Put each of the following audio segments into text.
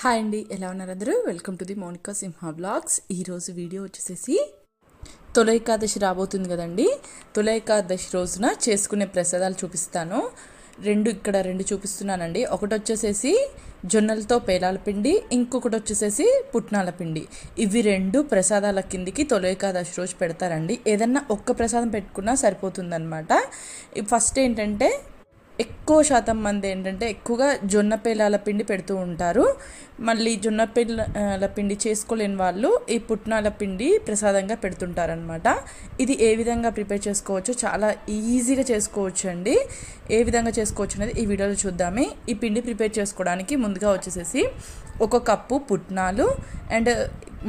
Hi అండి ఎలా ఉన్నారు అందరూ? Welcome to the Monika Simha blogs ఈరోజు వీడియో వచ్చేసేసి తొల ఏకాదశి రాబోతుంది కదండి. తొల ఏకాదశి రోజున చేసుకునే ప్రసాదాలు చూపిస్తాను. రెండు ఇక్కడ రెండు చూపిస్తున్నానండి. ఒకటి వచ్చేసేసి జొన్నలతో పేలాల పిండి ఇంకొకటి వచ్చేసేసి పుట్నాల పిండి. ఇవి రెండు ప్రసాదాల కిందికి తొలైకాదశి రోజు పెడతారండి. ఏదన్నా ఒక్క ప్రసాదం పెట్టుకున్నా సరిపోతుందన్నమాట. ఫస్ట్ ఏంటంటే ఎక్కువ శాతం మంది ఏంటంటే ఎక్కువగా జొన్న పేలాల పిండి పెడుతూ ఉంటారు. మళ్ళీ జొన్న పేలాల పిండి చేసుకోలేని వాళ్ళు ఈ పుట్నాల పిండి ప్రసాదంగా పెడుతుంటారనమాట ఇది ఏ విధంగా ప్రిపేర్ చేసుకోవచ్చు చాలా ఈజీగా చేసుకోవచ్చు అండి ఏ విధంగా చేసుకోవచ్చు అనేది ఈ వీడియోలో చూద్దామే. ఈ పిండి ప్రిపేర్ చేసుకోవడానికి ముందుగా వచ్చేసేసి ఒక కప్పు పుట్నాలు అండ్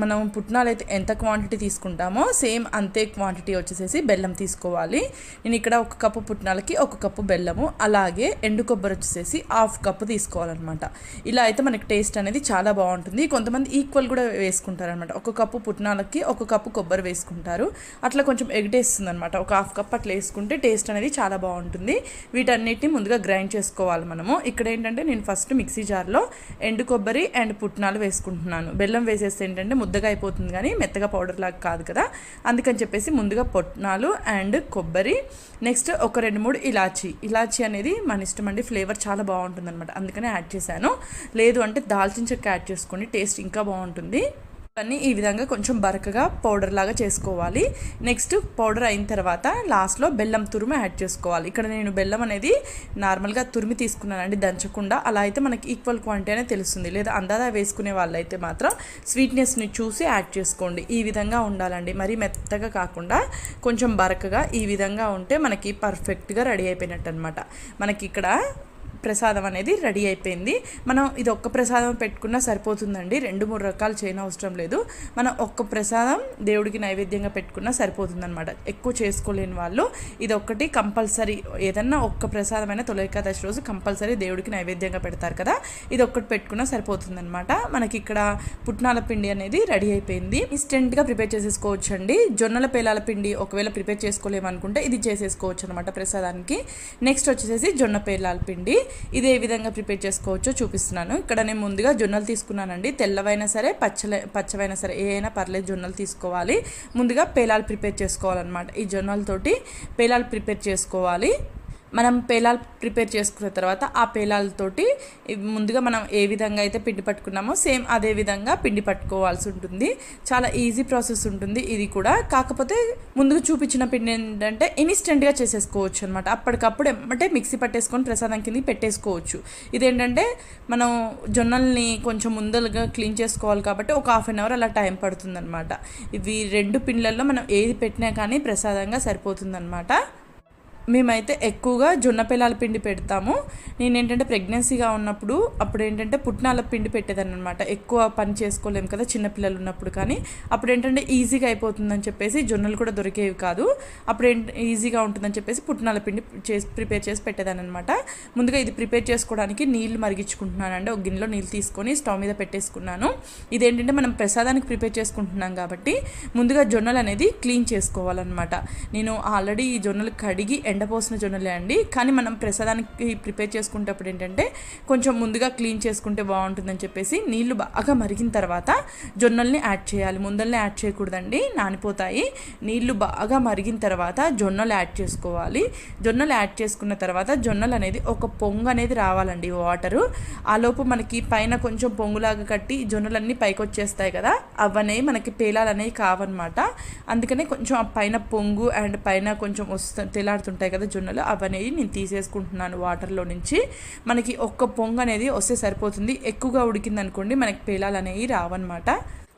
మనం పుట్నాలు అయితే ఎంత క్వాంటిటీ తీసుకుంటామో సేమ్ అంతే క్వాంటిటీ వచ్చేసేసి బెల్లం తీసుకోవాలి. నేను ఇక్కడ ఒక కప్పు పుట్నాలకి ఒక కప్పు బెల్లము అలాగే ఎండు కొబ్బరి వచ్చేసి హాఫ్ కప్పు తీసుకోవాలన్నమాట. ఇలా అయితే మనకి టేస్ట్ అనేది చాలా బాగుంటుంది. కొంతమంది ఈక్వల్ కూడా వేసుకుంటారనమాట ఒక కప్పు పుట్నాలకి ఒక కప్పు కొబ్బరి వేసుకుంటారు. అట్లా కొంచెం ఎగటేస్తుంది అనమాట ఒక హాఫ్ కప్ అట్లా వేసుకుంటే టేస్ట్ అనేది చాలా బాగుంటుంది. వీటన్నిటిని ముందుగా గ్రైండ్ చేసుకోవాలి మనము. ఇక్కడ ఏంటంటే నేను ఫస్ట్ మిక్సీ జార్లో ఎండు కొబ్బరి అండ్ పుట్నాలు వేసుకుంటున్నాను. బెల్లం వేసేస్తే ఏంటంటే ముద్దగా అయిపోతుంది కానీ మెత్తగా పౌడర్ లాగా కాదు కదా. అందుకని చెప్పేసి ముందుగా పుట్నాలు అండ్ కొబ్బరి నెక్స్ట్ ఒక రెండు మూడు ఇలాచీ. ఇలాచీ అనేది మన ఇష్టం అండి ఫ్లేవర్ చాలా బాగుంటుంది అనమాట అందుకనే యాడ్ చేశాను. లేదు అంటే దాల్చిన చెక్క యాడ్ చేసుకోండి టేస్ట్ ఇంకా బాగుంటుంది. ఇవన్నీ ఈ విధంగా కొంచెం బరకగా పౌడర్ లాగా చేసుకోవాలి. నెక్స్ట్ పౌడర్ అయిన తర్వాత లాస్ట్లో బెల్లం తురుము యాడ్ చేసుకోవాలి. ఇక్కడ నేను బెల్లం అనేది నార్మల్గా తురిమి తీసుకున్నానండి దంచకుండా. అలా అయితే మనకి ఈక్వల్ క్వాంటిటీ అనేది తెలుస్తుంది. లేదా అందాదా వేసుకునే వాళ్ళైతే మాత్రం స్వీట్నెస్ని చూసి యాడ్ చేసుకోండి. ఈ విధంగా ఉండాలండి. మరి మెత్తగా కాకుండా కొంచెం బరకగా ఈ విధంగా ఉంటే మనకి పర్ఫెక్ట్గా రెడీ అయిపోయినట్టు అనమాట మనకి ఇక్కడ ప్రసాదం అనేది రెడీ అయిపోయింది. మనం ఇది ఒక్క ప్రసాదం పెట్టుకున్నా సరిపోతుందండి. రెండు మూడు రకాలు చేయని అవసరం లేదు. మనం ఒక్క ప్రసాదం దేవుడికి నైవేద్యంగా పెట్టుకున్నా సరిపోతుందనమాట ఎక్కువ చేసుకోలేని వాళ్ళు ఇది ఒక్కటి కంపల్సరీ. ఏదన్నా ఒక్క ప్రసాదమైన తొలి ఏకాదశి రోజు కంపల్సరీ దేవుడికి నైవేద్యంగా పెడతారు కదా. ఇది ఒక్కటి పెట్టుకున్నా సరిపోతుందనమాట మనకి ఇక్కడ పుట్నాల పిండి అనేది రెడీ అయిపోయింది. ఇన్స్టెంట్గా ప్రిపేర్ చేసేసుకోవచ్చు అండి జొన్నల పేలాల పిండి ఒకవేళ ప్రిపేర్ చేసుకోలేమనుకుంటే ఇది చేసేసుకోవచ్చు అనమాట ప్రసాదానికి. నెక్స్ట్ వచ్చేసి జొన్న పేలాల పిండి. ఇది ఏ విధంగా ప్రిపేర్ చేసుకోవచ్చో చూపిస్తున్నాను. ఇక్కడ నేను ముందుగా జొన్నలు తీసుకున్నానండి. తెల్లవైనా సరే పచ్చలే పచ్చవైనా సరే ఏ అయినా పర్లేదు జొన్నలు తీసుకోవాలి. ముందుగా పేలాలు ప్రిపేర్ చేసుకోవాలన్నమాట. ఈ జొన్నలతోటి పేలాలు ప్రిపేర్ చేసుకోవాలి. మనం పేలాలు ప్రిపేర్ చేసుకున్న తర్వాత ఆ పేలాలతోటి ముందుగా మనం ఏ విధంగా అయితే పిండి పట్టుకున్నామో సేమ్ అదే విధంగా పిండి పట్టుకోవాల్సి ఉంటుంది. చాలా ఈజీ ప్రాసెస్ ఉంటుంది ఇది కూడా. కాకపోతే ముందుగా చూపించిన పిండి ఏంటంటే ఇన్స్టెంట్గా చేసేసుకోవచ్చు అనమాట అప్పటికప్పుడు అంటే మిక్సీ పట్టేసుకొని ప్రసాదం కింద పెట్టేసుకోవచ్చు. ఇదేంటంటే మనం జొన్నల్ని కొంచెం ముందలుగా క్లీన్ చేసుకోవాలి కాబట్టి ఒక హాఫ్ అన్ అవర్ అలా టైం పడుతుందన్నమాట. ఇవి రెండు పిండ్లల్లో మనం ఏది పెట్టినా కానీ ప్రసాదంగా సరిపోతుందన్నమాట. మేమైతే ఎక్కువగా జొన్న పిల్లల పిండి పెడతాము. నేను ఏంటంటే ప్రెగ్నెన్సీగా ఉన్నప్పుడు అప్పుడు ఏంటంటే పుట్నాల పిండి పెట్టేదాన్ని అనమాట ఎక్కువ పని చేసుకోలేము కదా చిన్నపిల్లలు ఉన్నప్పుడు కానీ. అప్పుడు ఏంటంటే ఈజీగా అయిపోతుందని చెప్పేసి జొన్నలు కూడా దొరికేవి కాదు. అప్పుడు ఏంటి ఈజీగా ఉంటుందని చెప్పేసి పుట్నాల పిండి చేసి ప్రిపేర్ చేసి పెట్టేదాన్ని అనమాట ముందుగా ఇది ప్రిపేర్ చేసుకోవడానికి నీళ్ళు మరిగించుకుంటున్నానండి. ఒక గిన్నెలో నీళ్ళు తీసుకొని స్టవ్ మీద పెట్టేసుకున్నాను. ఇదేంటంటే మనం ప్రసాదానికి ప్రిపేర్ చేసుకుంటున్నాం కాబట్టి ముందుగా జొన్నలు అనేది క్లీన్ చేసుకోవాలన్నమాట. నేను ఆల్రెడీ ఈ జొన్నలు కడిగి ఎండపోసిన జొన్నలే అండి. కానీ మనం ప్రసాదానికి ప్రిపేర్ చేసుకునేటప్పుడు ఏంటంటే కొంచెం ముందుగా క్లీన్ చేసుకుంటే బాగుంటుందని చెప్పేసి నీళ్ళు బాగా మరిగిన తర్వాత జొన్నల్ని యాడ్ చేయాలి. ముందల్ని యాడ్ చేయకూడదండి. నానిపోతాయి. నీళ్ళు బాగా మరిగిన తర్వాత జొన్నలు యాడ్ చేసుకోవాలి. జొన్నలు యాడ్ చేసుకున్న తర్వాత జొన్నలు అనేది ఒక పొంగు అనేది రావాలండి వాటరు. ఆలోపు మనకి పైన కొంచెం పొంగులాగా కట్టి జొన్నలన్నీ పైకి వచ్చేస్తాయి కదా అవనే మనకి పేలాలు అనేవి కావన్నమాట. అందుకనే కొంచెం ఆ పైన పొంగు అండ్ పైన కొంచెం వస్తు తెలాడుతుంటాయి ఉంటాయి కదా జొన్నలు అవనేవి నేను తీసేసుకుంటున్నాను వాటర్లో నుంచి. మనకి ఒక్క పొంగు అనేది వస్తే సరిపోతుంది. ఎక్కువగా ఉడికింది అనుకోండి మనకి పేలాలు అనేవి రావన్నమాట.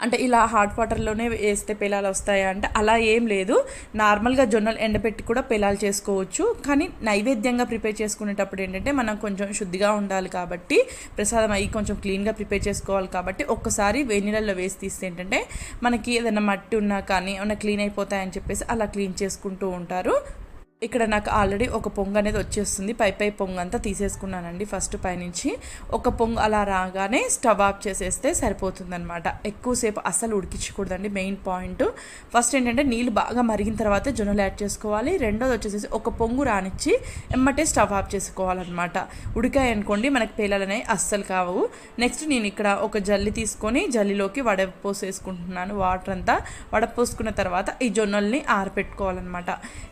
అంటే ఇలా హాట్ వాటర్లోనే వేస్తే పేలాలు వస్తాయా అంటే అలా ఏం లేదు. నార్మల్గా జొన్నలు ఎండపెట్టి కూడా పేలాలు చేసుకోవచ్చు. కానీ నైవేద్యంగా ప్రిపేర్ చేసుకునేటప్పుడు ఏంటంటే మనం కొంచెం శుద్ధిగా ఉండాలి కాబట్టి ప్రసాదం అయ్యి కొంచెం క్లీన్గా ప్రిపేర్ చేసుకోవాలి కాబట్టి ఒక్కసారి వేడి నీళ్ళల్లో వేసి తీస్తే ఏంటంటే మనకి ఏదైనా మట్టి ఉన్నా కానీ ఏమైనా క్లీన్ అయిపోతాయని చెప్పేసి అలా క్లీన్ చేసుకుంటూ ఉంటారు. ఇక్కడ నాకు ఆల్రెడీ ఒక పొంగు అనేది వచ్చేస్తుంది. పై పై పొంగు అంతా తీసేసుకున్నానండి ఫస్ట్ పైనుంచి. ఒక పొంగు అలా రాగానే స్టవ్ ఆఫ్ చేసేస్తే సరిపోతుందనమాట ఎక్కువసేపు అస్సలు ఉడికించకూడదండి మెయిన్ పాయింట్. ఫస్ట్ ఏంటంటే నీళ్ళు బాగా మరిగిన తర్వాత జొన్నలు యాడ్ చేసుకోవాలి. రెండోది వచ్చేసి ఒక పొంగు రానిచ్చి ఎమ్మటే స్టవ్ ఆఫ్ చేసుకోవాలన్నమాట. ఉడికాయి అనుకోండి మనకి పేలాలనేవి అస్సలు కావు. నెక్స్ట్ నేను ఇక్కడ ఒక జల్లి తీసుకొని జల్లిలోకి వడపోసేసుకుంటున్నాను. వాటర్ అంతా వడపోసుకున్న తర్వాత ఈ జొన్నల్ని ఆరపెట్టుకోవాలన్నమాట.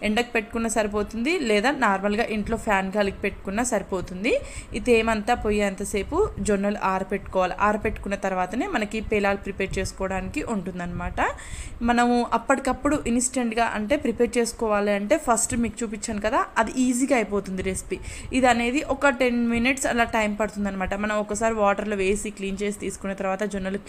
ఎండకు పెట్టుకున్న సరిపోతుంది లేదా నార్మల్గా ఇంట్లో ఫ్యాన్ గాలికి పెట్టుకున్నా సరిపోతుంది. ఈ తేమంతా పోయేంతసేపు జొన్నలు ఆరపెట్టుకోవాలి. ఆరపెట్టుకున్న తర్వాతనే మనకి పేలాలు ప్రిపేర్ చేసుకోవడానికి ఉంటుందన్నమాట. మనము అప్పటికప్పుడు ఇన్స్టెంట్గా అంటే ప్రిపేర్ చేసుకోవాలి అంటే ఫస్ట్ మీకు చూపించాను కదా అది ఈజీగా అయిపోతుంది రెసిపీ. ఇది అనేది ఒక టెన్ మినిట్స్ అలా టైం పడుతుంది అనమాట మనం ఒకసారి వాటర్లో వేసి క్లీన్ చేసి తీసుకున్న తర్వాత జొన్నలు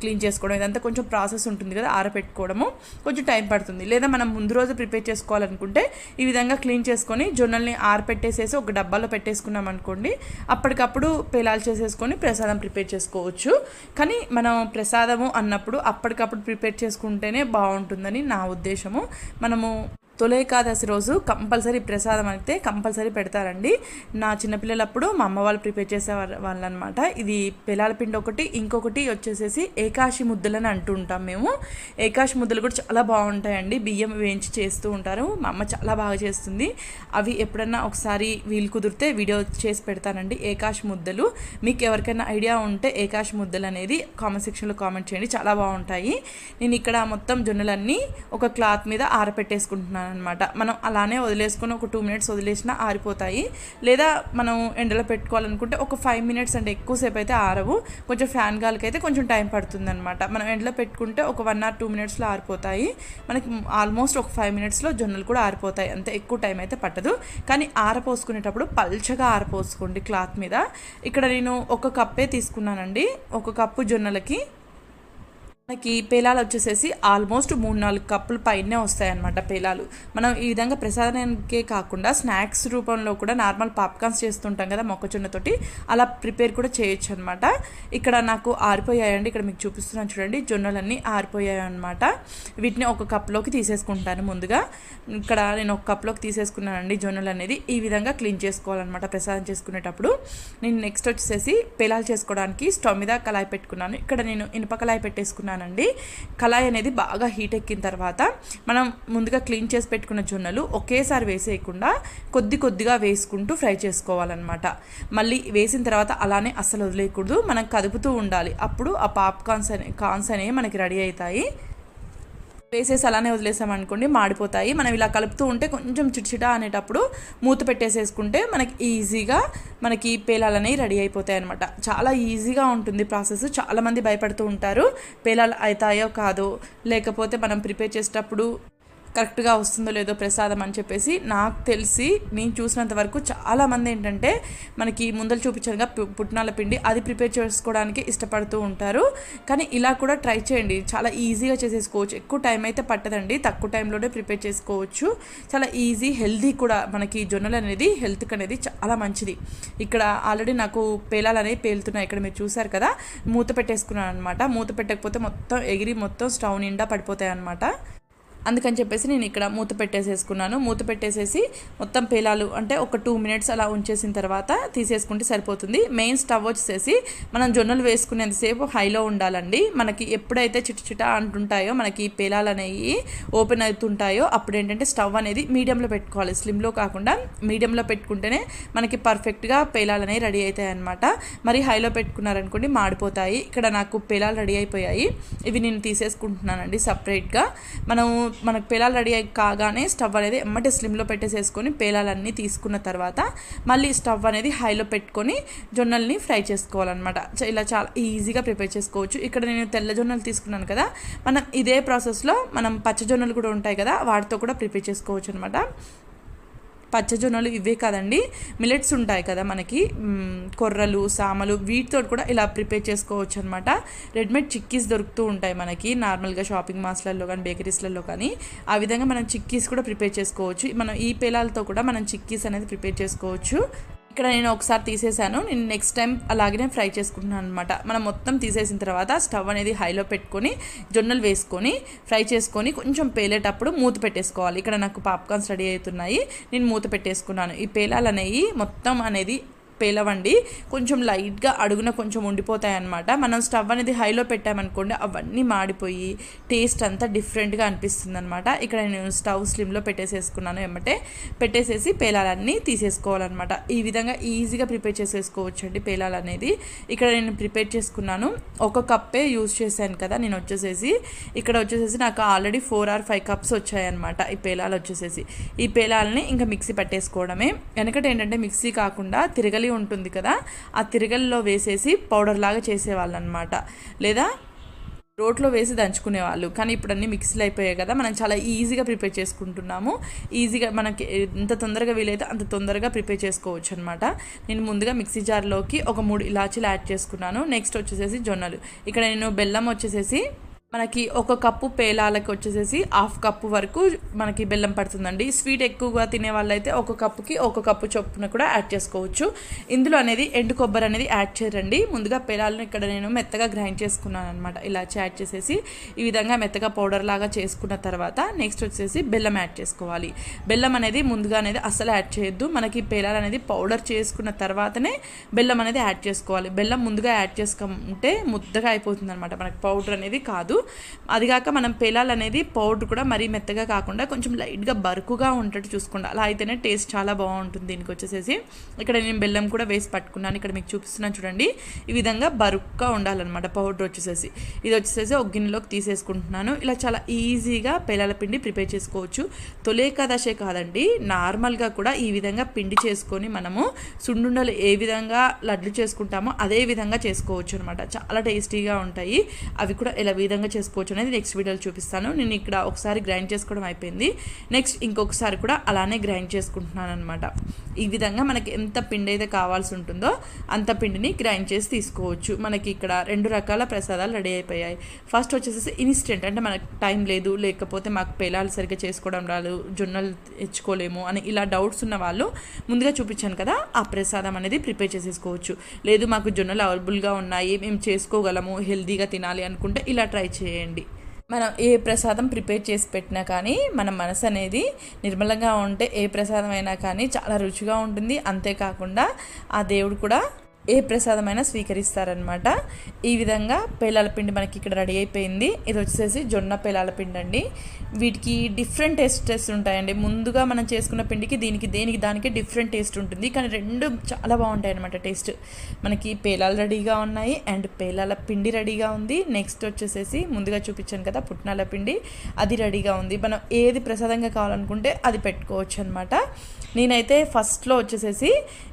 క్లీన్ చేసుకోవడం ఇదంతా కొంచెం ప్రాసెస్ ఉంటుంది కదా ఆరపెట్టుకోవడము. కొంచెం టైం పడుతుంది. లేదా మనం ముందు రోజు ప్రిపేర్ చేసుకోవాలనుకుంటే ఈ విధంగా క్లీన్ చేసుకొని జొన్నల్ని ఆరపెట్టేసేసి ఒక డబ్బాలో పెట్టేసుకున్నాం అనుకోండి అప్పటికప్పుడు పేలాలు చేసేసుకొని ప్రసాదం ప్రిపేర్ చేసుకోవచ్చు. కానీ మనం ప్రసాదము అన్నప్పుడు అప్పటికప్పుడు ప్రిపేర్ చేసుకుంటేనే బాగుంటుందని నా ఉద్దేశము. మనము తొలి ఏకాదశి రోజు కంపల్సరీ ప్రసాదం అయితే కంపల్సరీ పెడతారండి. నా చిన్నపిల్లలప్పుడు మా అమ్మ వాళ్ళు ప్రిపేర్ చేసే వాళ్ళు అనమాట ఇది పిల్లల పిండి ఒకటి ఇంకొకటి వచ్చేసేసి ఏకాశి ముద్దలని అంటూ ఉంటాం మేము. ఏకాశి ముద్దలు కూడా చాలా బాగుంటాయండి. బియ్యం వేయించి చేస్తూ ఉంటారు. మా అమ్మ చాలా బాగా చేస్తుంది. అవి ఎప్పుడన్నా ఒకసారి వీలు కుదిరితే వీడియో చేసి పెడతానండి. ఏకాశి ముద్దలు. మీకు ఎవరికైనా ఐడియా ఉంటే ఏకాశి ముద్దలు అనేది కామెంట్ సెక్షన్లో కామెంట్ చేయండి. చాలా బాగుంటాయి. నేను ఇక్కడ మొత్తం జొన్నలన్నీ ఒక క్లాత్ మీద ఆరపెట్టేసుకుంటున్నాను. అనమాట మనం అలానే వదిలేసుకుని ఒక టూ మినిట్స్ వదిలేసినా ఆరిపోతాయి. లేదా మనం ఎండలో పెట్టుకోవాలనుకుంటే ఒక ఫైవ్ మినిట్స్ అంటే ఎక్కువసేపు అయితే ఆరవు. కొంచెం ఫ్యాన్ గాలికి అయితే కొంచెం టైం పడుతుంది అనమాట మనం ఎండలో పెట్టుకుంటే ఒక వన్ ఆర్ టూ మినిట్స్లో ఆరిపోతాయి. మనకి ఆల్మోస్ట్ ఒక ఫైవ్ మినిట్స్లో జొన్నలు కూడా ఆరిపోతాయి. అంతే ఎక్కువ టైం అయితే పట్టదు. కానీ ఆరపోసుకునేటప్పుడు పల్చగా ఆరపోసుకోండి క్లాత్ మీద. ఇక్కడ నేను ఒక కప్పే తీసుకున్నానండి. ఒక కప్పు జొన్నలకి మనకి పేలాలు వచ్చేసేసి ఆల్మోస్ట్ మూడు నాలుగు కప్పుల పైనే వస్తాయన్నమాట పేలాలు. మనం ఈ విధంగా ప్రసాదానికే కాకుండా స్నాక్స్ రూపంలో కూడా నార్మల్ పాప్కార్న్స్ చేస్తుంటాం కదా మొక్కజొన్నతోటి అలా ప్రిపేర్ కూడా చేయొచ్చు అనమాట ఇక్కడ నాకు ఆరిపోయాయండి ఇక్కడ మీకు చూపిస్తున్నాను చూడండి జొన్నలన్నీ ఆరిపోయాయి అనమాట వీటిని ఒక కప్లోకి తీసేసుకుంటాను ముందుగా. ఇక్కడ నేను ఒక కప్లోకి తీసేసుకున్నానండి జొన్నలు అనేది ఈ విధంగా క్లీన్ చేసుకోవాలన్నమాట ప్రసాదం చేసుకునేటప్పుడు. నేను నెక్స్ట్ వచ్చేసి పేలాలు చేసుకోవడానికి స్టవ్ మీద కళాయి పెట్టుకున్నాను. ఇక్కడ నేను ఇనుప కళాయి పెట్టేసుకున్నాను. వేసుకున్నానండి కళాయి అనేది బాగా హీట్ ఎక్కిన తర్వాత మనం ముందుగా క్లీన్ చేసి పెట్టుకున్న జొన్నలు ఒకేసారి వేసేయకుండా కొద్ది కొద్దిగా వేసుకుంటూ ఫ్రై చేసుకోవాలన్నమాట. మళ్ళీ వేసిన తర్వాత అలానే అస్సలు వదిలేయకూడదు. మనం కదుపుతూ ఉండాలి. అప్పుడు ఆ పాప్కార్న్స్ అనే కార్న్స్ అనేవి మనకి రెడీ అవుతాయి. వేసేసి అలానే వదిలేసామనుకోండి మాడిపోతాయి. మనం ఇలా కలుపుతూ ఉంటే కొంచెం చిట్చిట అనేటప్పుడు మూత పెట్టేసేసుకుంటే మనకి ఈజీగా మనకి పేలాలనేవి రెడీ అయిపోతాయి అనమాట చాలా ఈజీగా ఉంటుంది ప్రాసెస్. చాలామంది భయపడుతూ ఉంటారు పేలాలు అవుతాయో కాదో. లేకపోతే మనం ప్రిపేర్ చేసేటప్పుడు కరెక్ట్గా వస్తుందో లేదో ప్రసాదం అని చెప్పేసి నాకు తెలిసి నేను చూసినంత వరకు చాలామంది ఏంటంటే మనకి ముందలు చూపించారుగా పుట్నాల పిండి అది ప్రిపేర్ చేసుకోవడానికి ఇష్టపడుతూ ఉంటారు. కానీ ఇలా కూడా ట్రై చేయండి. చాలా ఈజీగా చేసేసుకోవచ్చు. ఎక్కువ టైం అయితే పట్టదండి. తక్కువ టైంలోనే ప్రిపేర్ చేసుకోవచ్చు. చాలా ఈజీ హెల్దీ కూడా మనకి జొన్నలు అనేది హెల్త్కి అనేది చాలా మంచిది. ఇక్కడ ఆల్రెడీ నాకు పేలాలు అనేవి పేలుతున్నాయి. ఇక్కడ మీరు చూసారు కదా మూత పెట్టేసుకున్నాను అనమాట మూత పెట్టకపోతే మొత్తం ఎగిరి మొత్తం స్టవ్ నిండా పడిపోతాయి అనమాట అందుకని చెప్పేసి నేను ఇక్కడ మూత పెట్టేసేసుకున్నాను. మూత పెట్టేసేసి మొత్తం పేలాలు అంటే ఒక టూ మినిట్స్ అలా ఉంచేసిన తర్వాత తీసేసుకుంటే సరిపోతుంది. మెయిన్ స్టవ్ వచ్చేసి మనం జొన్నలు వేసుకునేంతసేపు హైలో ఉండాలండి. మనకి ఎప్పుడైతే చిట అంటుంటాయో మనకి పేలాలు అనేవి ఓపెన్ అవుతుంటాయో అప్పుడు ఏంటంటే స్టవ్ అనేది మీడియంలో పెట్టుకోవాలి. స్లిమ్లో కాకుండా మీడియంలో పెట్టుకుంటేనే మనకి పర్ఫెక్ట్గా పేలాలు అనేవి రెడీ అవుతాయి అనమాట మరి హైలో పెట్టుకున్నారనుకోండి మాడిపోతాయి. ఇక్కడ నాకు పేలాలు రెడీ అయిపోయాయి. ఇవి నేను తీసేసుకుంటున్నానండి సపరేట్గా. మనం మనకు పేలాలు రెడీ అయ్యి కాగానే స్టవ్ అనేది ఎమ్మటి స్లిమ్లో పెట్టేసేసుకొని పేలాలన్నీ తీసుకున్న తర్వాత మళ్ళీ స్టవ్ అనేది హైలో పెట్టుకొని జొన్నల్ని ఫ్రై చేసుకోవాలన్నమాట. ఇలా చాలా ఈజీగా ప్రిపేర్ చేసుకోవచ్చు. ఇక్కడ నేను తెల్ల జొన్నలు తీసుకున్నాను కదా. మనం ఇదే ప్రాసెస్లో మనం పచ్చ జొన్నలు కూడా ఉంటాయి కదా వాటితో కూడా ప్రిపేర్ చేసుకోవచ్చు అనమాట పచ్చజొన్నలు ఇవే కాదండి. మిలెట్స్ ఉంటాయి కదా మనకి. కొర్రలు సామలు వీటితో కూడా ఇలా ప్రిపేర్ చేసుకోవచ్చు అనమాట రెడీమేడ్ చిక్కీస్ దొరుకుతూ ఉంటాయి మనకి. నార్మల్గా షాపింగ్ మాల్స్లలో కానీ బేకరీస్లలో కానీ. ఆ విధంగా మనం చిక్కీస్ కూడా ప్రిపేర్ చేసుకోవచ్చు. మనం ఈ పేలాలతో కూడా మనం చిక్కీస్ అనేది ప్రిపేర్ చేసుకోవచ్చు. ఇక్కడ నేను ఒకసారి తీసేసాను నేను నెక్స్ట్ టైం అలాగనే ఫ్రై చేసుకుంటున్నాను అనమాట మనం మొత్తం తీసేసిన తర్వాత స్టవ్ అనేది హైలో పెట్టుకొని జొన్నలు వేసుకొని ఫ్రై చేసుకొని కొంచెం పేలేటప్పుడు మూత పెట్టేసుకోవాలి. ఇక్కడ నాకు పాప్కార్న్స్ రెడీ అవుతున్నాయి. నేను మూత పెట్టేసుకున్నాను. ఈ పేలాలు అనేవి మొత్తం అనేది పేలవండి. కొంచెం లైట్గా అడుగున కొంచెం ఉండిపోతాయనమాట మనం స్టవ్ అనేది హైలో పెట్టామనుకోండి అవన్నీ మాడిపోయి టేస్ట్ అంతా డిఫరెంట్గా అనిపిస్తుంది అనమాట ఇక్కడ నేను స్టవ్ స్లిమ్లో పెట్టేసేసుకున్నాను ఏమంటే పెట్టేసేసి పేలాలన్నీ తీసేసుకోవాలన్నమాట. ఈ విధంగా ఈజీగా ప్రిపేర్ చేసేసుకోవచ్చు అండి పేలాలు అనేది. ఇక్కడ నేను ప్రిపేర్ చేసుకున్నాను. ఒక కప్పే యూజ్ చేశాను కదా నేను వచ్చేసేసి. ఇక్కడ వచ్చేసేసి నాకు already four or five cups వచ్చాయన్నమాట ఈ పేలాలు వచ్చేసేసి. ఈ పేలాలని ఇంకా మిక్సీ పట్టేసుకోవడమే. వెనకటి ఏంటంటే మిక్సీ కాకుండా తిరగలి ఉంటుంది కదా ఆ తిరగల్లో వేసేసి పౌడర్ లాగా చేసేవాళ్ళు అనమాట లేదా రోట్లో వేసి దంచుకునేవాళ్ళు. కానీ ఇప్పుడు అన్నీ మిక్సీలు అయిపోయాయి కదా మనం చాలా ఈజీగా ప్రిపేర్ చేసుకుంటున్నాము. ఈజీగా మనకి ఎంత తొందరగా వీలైతే అంత తొందరగా ప్రిపేర్ చేసుకోవచ్చు అనమాట నేను ముందుగా మిక్సీ జార్లోకి ఒక మూడు ఇలాచీలు యాడ్ చేసుకున్నాను. నెక్స్ట్ వచ్చేసేసి జొన్నలు. ఇక్కడ నేను బెల్లం వచ్చేసేసి మనకి ఒక కప్పు పేలాలకి వచ్చేసేసి హాఫ్ కప్పు వరకు మనకి బెల్లం పడుతుందండి. స్వీట్ ఎక్కువగా తినే వాళ్ళైతే ఒక కప్పుకి ఒక కప్పు చొప్పున కూడా యాడ్ చేసుకోవచ్చు. ఇందులో అనేది ఎండు కొబ్బరి అనేది యాడ్ చేయరండి. ముందుగా పేలాలను ఇక్కడ నేను మెత్తగా గ్రైండ్ చేసుకున్నాను అనమాట ఇలా యాడ్ చేసేసి ఈ విధంగా మెత్తగా పౌడర్ లాగా చేసుకున్న తర్వాత నెక్స్ట్ వచ్చేసి బెల్లం యాడ్ చేసుకోవాలి. బెల్లం అనేది ముందుగా అనేది అసలు యాడ్ చేయొద్దు. మనకి పేలాలు అనేది పౌడర్ చేసుకున్న తర్వాతనే బెల్లం అనేది యాడ్ చేసుకోవాలి. బెల్లం ముందుగా యాడ్ చేసుకుంటే ముద్దగా అయిపోతుంది అనమాట మనకి పౌడర్ అనేది కాదు. అదిగాక మనం పేలాలు అనేది పౌడర్ కూడా మరీ మెత్తగా కాకుండా కొంచెం లైట్గా బరుకుగా ఉండేట్టు చూసుకోండి. అలా అయితేనే టేస్ట్ చాలా బాగుంటుంది దీనికి వచ్చేసేసి. ఇక్కడ నేను బెల్లం కూడా వేసి పట్టుకున్నాను. ఇక్కడ మీకు చూపిస్తున్నాను చూడండి. ఈ విధంగా బరుక్గా ఉండాలన్నమాట పౌడర్ వచ్చేసేసి. ఇది వచ్చేసేసి ఒక గిన్నెలోకి తీసేసుకుంటున్నాను. ఇలా చాలా ఈజీగా పేలాల పిండి ప్రిపేర్ చేసుకోవచ్చు. తొలి ఏకాదశే కాదండి. నార్మల్గా కూడా ఈ విధంగా పిండి చేసుకొని మనము సుండుండలు ఏ విధంగా లడ్లు చేసుకుంటామో అదే విధంగా చేసుకోవచ్చు అనమాట చాలా టేస్టీగా ఉంటాయి. అవి కూడా ఇలా విధంగా చేసుకోవచ్చు అనేది నెక్స్ట్ వీడియోలో చూపిస్తాను. నేను ఇక్కడ ఒకసారి గ్రైండ్ చేసుకోవడం అయిపోయింది. నెక్స్ట్ ఇంకొకసారి కూడా అలానే గ్రైండ్ చేసుకుంటున్నాను అనమాట ఈ విధంగా మనకి ఎంత పిండి అయితే కావాల్సి ఉంటుందో అంత పిండిని గ్రైండ్ చేసి తీసుకోవచ్చు. మనకి ఇక్కడ రెండు రకాల ప్రసాదాలు రెడీ అయిపోయాయి. ఫస్ట్ వచ్చేసి ఇన్స్టెంట్ అంటే మనకు టైం లేదు లేకపోతే మాకు పేలాలు సరిగ్గా చేసుకోవడం రాదు జొన్నలు తెచ్చుకోలేము అని ఇలా డౌట్స్ ఉన్న వాళ్ళు ముందుగా చూపించాను కదా ఆ ప్రసాదం అనేది ప్రిపేర్ చేసేసుకోవచ్చు. లేదు మాకు జొన్నలు అవైలబుల్గా ఉన్నాయి మేము చేసుకోగలము హెల్తీగా తినాలి అనుకుంటే ఇలా ట్రై చేయండి. మనం ఏ ప్రసాదం ప్రిపేర్ చేసి పెట్టినా కానీ మన మనసు అనేది నిర్మలంగా ఉంటే ఏ ప్రసాదం అయినా కానీ చాలా రుచిగా ఉంటుంది. అంతేకాకుండా ఆ దేవుడు కూడా ఏ ప్రసాదమైనా స్వీకరిస్తారనమాట ఈ విధంగా పేలాల పిండి మనకి ఇక్కడ రెడీ అయిపోయింది. ఇది వచ్చేసి జొన్న పేలాల పిండి అండి వీటికి డిఫరెంట్ టేస్టెస్ ఉంటాయండి. ముందుగా మనం చేసుకున్న పిండికి దీనికి దేనికి దానికి డిఫరెంట్ టేస్ట్ ఉంటుంది. కానీ రెండు చాలా బాగుంటాయి అనమాట టేస్ట్. మనకి పేలాలు రెడీగా ఉన్నాయి అండ్ పేలాల పిండి రెడీగా ఉంది. నెక్స్ట్ వచ్చేసేసి ముందుగా చూపించాను కదా పుట్నాల పిండి. అది రెడీగా ఉంది. మనం ఏది ప్రసాదంగా కావాలనుకుంటే అది పెట్టుకోవచ్చు అనమాట నేనైతే ఫస్ట్లో వచ్చేసేసి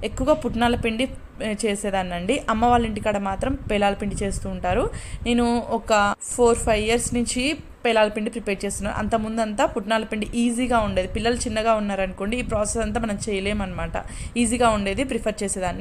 ఎక్కువగా పుట్నాల పిండి చేసేదాన్నండి. అమ్మ వాళ్ళ ఇంటికాడ మాత్రం పేలాల పిండి చేస్తూ ఉంటారు. నేను ఒక ఫోర్ ఫైవ్ ఇయర్స్ నుంచి పేలాల పిండి ప్రిపేర్ చేస్తున్నాను. అంత ముందంతా పుట్నాల పిండి ఈజీగా ఉండేది. పిల్లలు చిన్నగా ఉన్నారనుకోండి ఈ ప్రాసెస్ అంతా మనం చేయలేమన్నమాట. ఈజీగా ఉండేది ప్రిఫర్ చేసేదాన్ని.